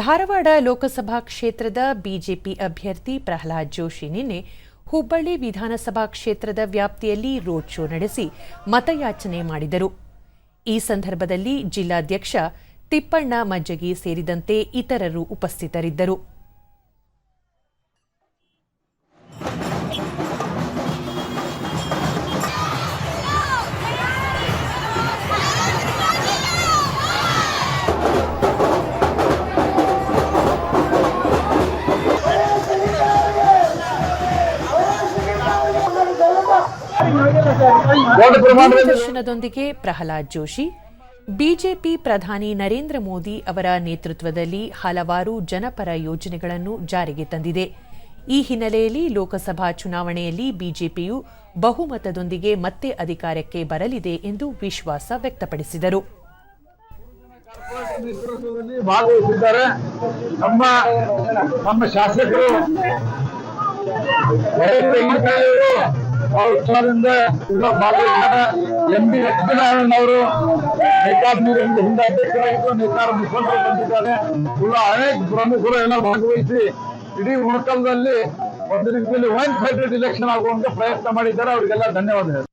ಧಾರವಾಡ ಲೋಕಸಭಾ ಕ್ಷೇತ್ರದ ಬಿಜೆಪಿ ಅಭ್ಯರ್ಥಿ ಪ್ರಹ್ಲಾದ್ ಜೋಶಿ ನಿನ್ನೆ ಹುಬ್ಬಳ್ಳಿ ವಿಧಾನಸಭಾ ಕ್ಷೇತ್ರದ ವ್ಯಾಪ್ತಿಯಲ್ಲಿ ರೋಡ್ ಶೋ ನಡೆಸಿ ಮತಯಾಚನೆ ಮಾಡಿದರು. ಈ ಸಂದರ್ಭದಲ್ಲಿ ಜಿಲ್ಲಾಧ್ಯಕ್ಷ ತಿಪ್ಪಣ್ಣ ಮಜ್ಜಗಿ ಸೇರಿದಂತೆ ಇತರರು ಉಪಸ್ಥಿತರಿದ್ದರು. ದೂರದರ್ಶನದೊಂದಿಗೆ ಪ್ರಹ್ಲಾದ್ ಜೋಶಿ. ಬಿಜೆಪಿ ಪ್ರಧಾನಿ ನರೇಂದ್ರ ಮೋದಿ ಅವರ ನೇತೃತ್ವದಲ್ಲಿ ಹಲವಾರು ಜನಪರ ಯೋಜನೆಗಳನ್ನು ಜಾರಿಗೆ ತಂದಿದೆ. ಈ ಹಿನ್ನೆಲೆಯಲ್ಲಿ ಲೋಕಸಭಾ ಚುನಾವಣೆಯಲ್ಲಿ ಬಿಜೆಪಿಯು ಬಹುಮತದೊಂದಿಗೆ ಮತ್ತೆ ಅಧಿಕಾರಕ್ಕೆ ಬರಲಿದೆ ಎಂದು ವಿಶ್ವಾಸ ವ್ಯಕ್ತಪಡಿಸಿದರು. ಭಾಗವಹಿಸಿದ್ದಾರೆ. ನಮ್ಮ ನಮ್ಮ ಶಾಸಕರು ಅವ್ರ ನೇಕಾರ ಮುಖಂಡರು ಬಂದಿದ್ದಾರೆ. ಅನೇಕ ಪ್ರಮುಖರು ಎಲ್ಲ ಭಾಗವಹಿಸಿ ಇಡೀ ಉಣಕಲ್ದಲ್ಲಿ ಒಂದು ರೀತಿಯಲ್ಲಿ ಒನ್ ಸೈಡೆಡ್ ಇಲೆಕ್ಷನ್ ಆಗುವಂತ ಪ್ರಯತ್ನ ಮಾಡಿದ್ದಾರೆ. ಅವರಿಗೆಲ್ಲ ಧನ್ಯವಾದ